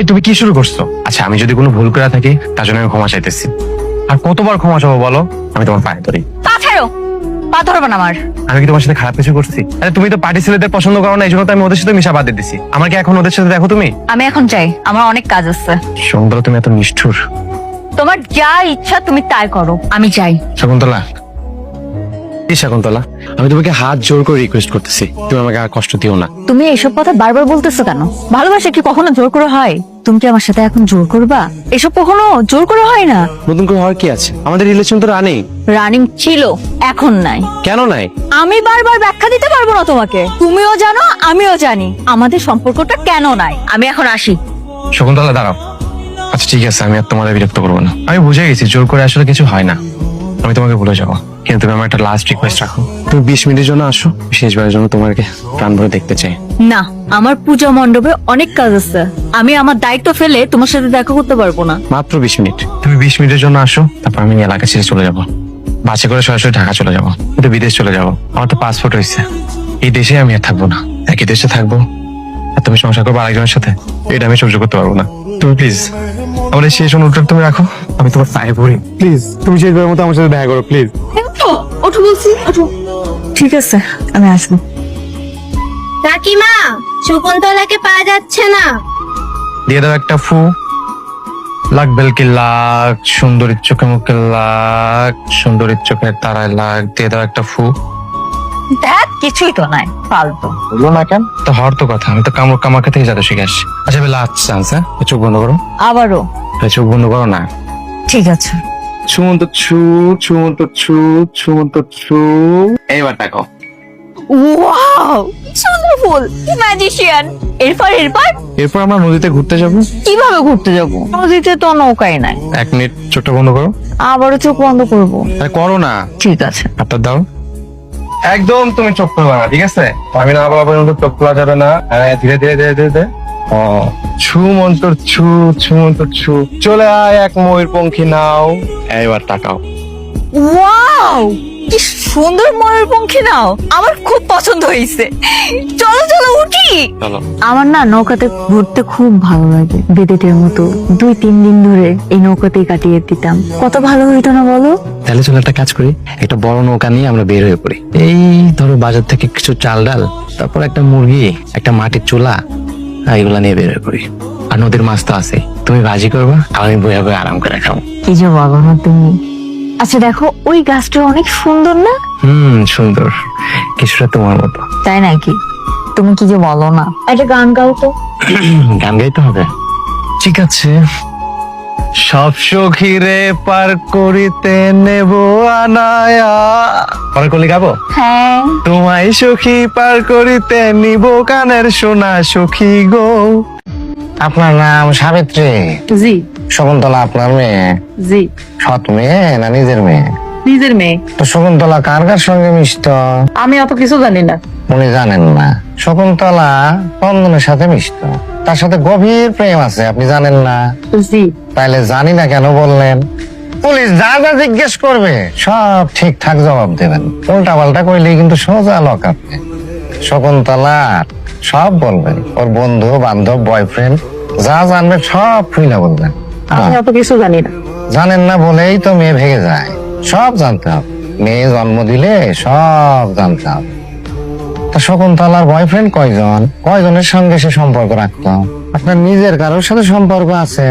কি তুমি কি শুরু করছ? আচ্ছা আমি যদি কোনো ভুল করে থাকি তার জন্য আমি ক্ষমা চাইতেছি। আর কতবার ক্ষমা চাবো বলো? আমি তোমার পায়ে ধরি। পা ছাড়ো! পা ধরবে না আমার। আমি কি তোমার সাথে খারাপ কিছু করছি? আরে তুমি তো পার্টি ছেলেদের পছন্দ করো না এই জন্য তো আমি ওদের সাথে মিশা বাদ আমার কি এখন ওদের সাথে দেখো তুমি? আমি এখন যাই আমার অনেক কাজ আছে। সুন্দর তুমি এত নিষ্ঠুর। তোমার যা ইচ্ছা তুমি তাই করো আমি যাই শকুন্তলা। এই শকুন্তলা? আমি তোমাকে হাত জোর করে রিকোয়েস্ট করতেছি। তুমি আমাকে আর কষ্ট দিও না। তুমি এসব কথা বারবার বলতেছো কেন? ভালোবাসা কি কখনো জোর করে হয়? তুমি কি আমার সাথে এখন জোর করবা? এসব কখনো জোর করে হয় না। নতুন করে হওয়ার কি আছে? আমাদের রিলেশন তো রানেই রানিং ছিল এখন নাই। কেন নাই? আমি বারবার ব্যাখ্যা দিতে পারব না তোমাকে। তুমিও জানো আমিও জানি। আমাদের সম্পর্কটা কেন নাই? আমি এখন আসি। শকুন্তলা দাঁড়াও। আচ্ছা ঠিক আছে আমি আর তোমাদের বিরক্ত করব না। আমি বুঝে গেছি জোর করে আসলে কিছু হয় না। আমি তোমাকে ভুলে যাব। কিন্তু তুমি আমার একটা লাস্ট রিকোয়েস্ট রাখো। তুমি বিশ মিনিটের জন্য আসো শেষবারের জন্য তোমাকে প্রাণ ভরে দেখতে চাই। না আমার পূজা মণ্ডপে অনেক কাজ আছে। আমি আমার দায়িত্ব ফেলে তোমার সাথে দেখা করতে পারব না। মাত্র বিশ মিনিট। তুমি বিশ মিনিটের জন্য আসো তারপর আমি এলাকা ছেড়ে চলে যাব। বাসে করে সরাসরি ঢাকা চলে যাব। কিন্তু বিদেশ চলে যাব। আমার তো পাসপোর্ট হয়েছে। এই দেশে আমি আর থাকব না। একই দেশে থাকব। আর তুমি সংসার করব আরেকজনের সাথে। এটা আমি সহ্য করতে পারব না। তুমি প্লিজ আমার এই শেষ অনুরোধটা তুমি রাখো। আমি তোমার পায়ে পড়ি। প্লিজ তুমি শেষবারের মতো আমার সাথে দেখা করো প্লিজ। ওঠো বলছি ওঠো। ঠিক আছে আমি আসব। কাকিমা শকুন্তলাকে পাওয়া যাচ্ছে না। দিয়ে দাও একটা ফু। লাখ বেলকি লাখ সুন্দরীর চোখে মুখে লাখ সুন্দরীর চোখে তারায় লাখ। দিয়ে দাও একটা ফু। দেখ কিছুই তো নাই ফালতু। বলল না কেন? তো হওয়ার তো কথা আমি তো কামড় কামাকে থেকে যাতে শিখে আসছি। আচ্ছা বেলা আচ্ছা আচ্ছা চোখ বন্ধ করো। আবারও। চোখ বন্ধ করো না। ঠিক আছে। ছুমন্ত ছু ছুমন্ত ছু ছুমন্ত ছু। এবার দেখো ওয়াও সুন্দর ফুল ম্যাজিশিয়ান এরপর এরপর? এরপর আমরা নদীতে ঘুরতে যাব? কীভাবে ঘুরতে যাব? নদীতে তো নৌকাই নাই। এক মিনিট চোখটা বন্ধ করো। আবারও চোখ বন্ধ করব। আরে করো না। ঠিক আছে। হাতটা দাও। একদম তুমি চোখ খুলবা না ঠিক আছে? আমি না বলা পর্যন্ত চোখ খোলা যাবে না। হ্যাঁ, ধীরে ধীরে ধীরে ধীরে ধীরে। ছু মন্তর ছু ছু মন্তর ছু। চলে আয় এক ময়ূর পঙ্খী নাও। এইবার তাকাও। ওয়াও! কি সুন্দর ময়ূরপঙ্খী নাও। আমার খুব পছন্দ হয়েছে চলো চলো উঠি। চলো। আমার না নৌকাতে ঘুরতে খুব ভালো লাগে। বিদেটের মতো দুই তিন দিন ধরে এই নৌকাতেই কাটিয়ে দিতাম। কত ভালো হইতো না বলো? তাহলে চলো একটা কাজ করি। একটা বড় নৌকা নিয়ে আমরা বের হয়ে পড়ি। এই ধরো বাজার থেকে কিছু চাল ডাল তারপর একটা মুরগি একটা মাটির চুলা এগুলা নিয়ে বের করি পড়ি। আর নদীর মাছ তো আছে তুমি ভাজি করবা আমি বইয়া বই আরাম করে খাব। কি যে বলো না তুমি। আচ্ছা দেখো ওই গাছটা অনেক সুন্দর না? হুম সুন্দর। কিছুটা তোমার মতো। তাই নাকি? তুমি কি যে বলো না। একটা গান গাও তো। গান গাইতে হবে? ঠিক আছে। সব সখীরে পার করিতে নেব আনায়া। পার করলে গাবো? হ্যাঁ। তোমায় সখী পার করিতে নিব কানের সোনা সখী গো। আপনার নাম সাবিত্রী। জি। শকুন্তলা আপনার মেয়ে। জি। সৎ মেয়ে না নিজের মেয়ে? নিজের মেয়ে। তো শকুন্তলা কার কার সঙ্গে মিশত? আমি অত কিছু জানি না। উনি জানেন না। শকুন্তলা চন্দনের সাথে মিশত। তার সাথে গভীর প্রেম আছে আপনি জানেন না? জি। তাইলে জানি না কেন বললেন। পুলিশ যা যা জিজ্ঞেস করবে সব ঠিকঠাক জবাব দেবেন। উল্টা পাল্টা করলেই কিন্তু সোজা লক আপনি। শকুন্তলা সব বলবেন। ওর বন্ধু বান্ধব বয়ফ্রেন্ড যা জানবে সব খুইলা বলবেন। আমি অত কিছু জানি না। জানেন না বলেই তো মেয়ে ভেঙে যায়। সব জানতে হবে। মেয়ে জন্ম দিলে সব জানতে হবে। তা শকুন্তলার বয়ফ্রেন্ড কয়জন? কয়জনের সঙ্গে সে সম্পর্ক রাখতো? আপনার নিজের কারোর সাথে সম্পর্ক আছে?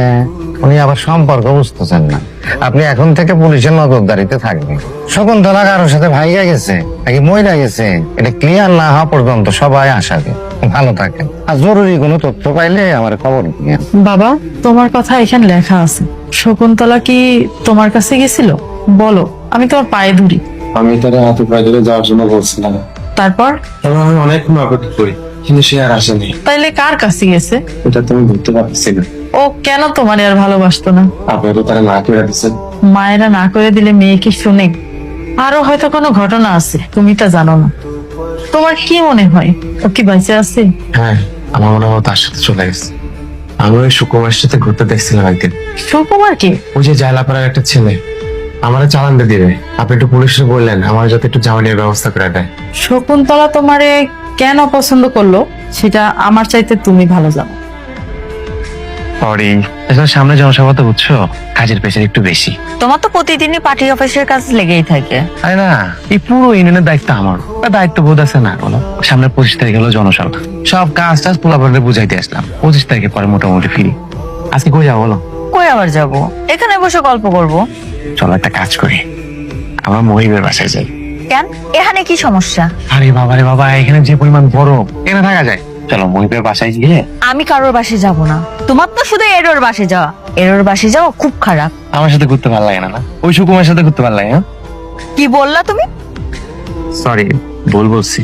উনি আবার সম্পর্ক বুঝতেছেন না। আপনি এখন থেকে পুলিশের নজরদারিতে থাকবেন। শকুন্তলা কারোর সাথে ভাইগা গেছে নাকি মহিলা গেছে? এটা ক্লিয়ার না হওয়া পর্যন্ত সবাই আসাবে ভালো থাকেন। আর জরুরি কোনো তথ্য পাইলে আমার খবর দিয়ে বাবা তোমার কথা এখানে লেখা আছে। শকুন্তলা কি তোমার কাছে গেছিল? বলো আমি তোমার পায়ে ধরি। আমি তারা হাতে পায়ে ধরে যাওয়ার জন্য বলছিলাম। তারপর? এবং আমি অনেক অপেক্ষা করি। কিন্তু সে আর আসেনি। তাইলে কার কাছে গেছে এটা তুমি বুঝতে পারছি না ও কেন তোমার আর ভালোবাসতো না? আপনি তো তারা না করে দিচ্ছেন মায়েরা না করে দিলে মেয়ে কি শুনে? আরও হয়তো কোনো ঘটনা আছে তুমি তা জানো না। তোমার কি মনে হয়? ও কি বেঁচে আছে? হ্যাঁ আমার মনে হয় তার সাথে চলে গেছে। আমি ওই সুকুমারের সাথে ঘুরতে দেখছিলাম একদিন। সুকুমার কি? ওই যে জায়লাপাড়ার একটা ছেলে। আমার চালান দিয়ে দিবে আপনি একটু পুলিশে বললেন আমার যাতে একটু জামিনের ব্যবস্থা করে দেয়। শকুন্তলা তোমারে কেন পছন্দ করল সেটা আমার চাইতে তুমি ভালো জানো। সরি আসলে সামনে জনসভা তো বুঝছ কাজের প্রেশার একটু বেশি। তোমার তো প্রতিদিনই পার্টি অফিসের কাজ লেগেই থাকে। তাই না এই পুরো ইউনিয়নের দায়িত্ব আমার। দায়িত্ব বোধ আছে না বলো সামনে পঁচিশ তারিখ হলো জনসভা। সব কাজ টাজ পোলাপারে বুঝাইতে আসলাম। পঁচিশ তারিখে পরে মোটামুটি ফিরি আজকে কই যাব বলো? কই আবার যাব? এখানে বসে গল্প করব। চলো একটা কাজ করি। আমরা মহিবের বাসায় যাই। কেন? এখানে কি সমস্যা? আরে বাবা রে বাবা এখানে যে পরিমাণ গরম এখানে থাকা যায়। চলো মহিবের বাসায় গিয়ে আমি কারোর বাসে যাব না। তোমার তো শুধু এরোর বাসে যাওয়া। এরোর বাসে যাওয়া খুব খারাপ। আমার সাথে ঘুরতে ভালো লাগে না না? ওই সুকুমার সাথে ঘুরতে ভালো লাগে কি বললা তুমি? সরি ভুল বলছি।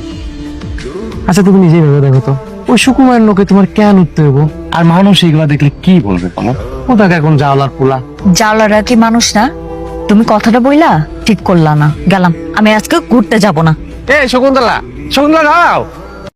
আচ্ছা তুমি নিজেই ভেবে দেখো তো। ওই সুকুমার লোকে তোমার কেন উঠতে হব আর মানুষ এগুলা দেখলে কি বলবে কোনো কোথাকে এখন জাওলার পোলা। জাওলারা কি মানুষ না? তুমি কথাটা বইলা ঠিক করলা না। গেলাম। আমি আজকে ঘুরতে যাব না। এই শকুন্তলা শকুন্তলা দাঁড়াও।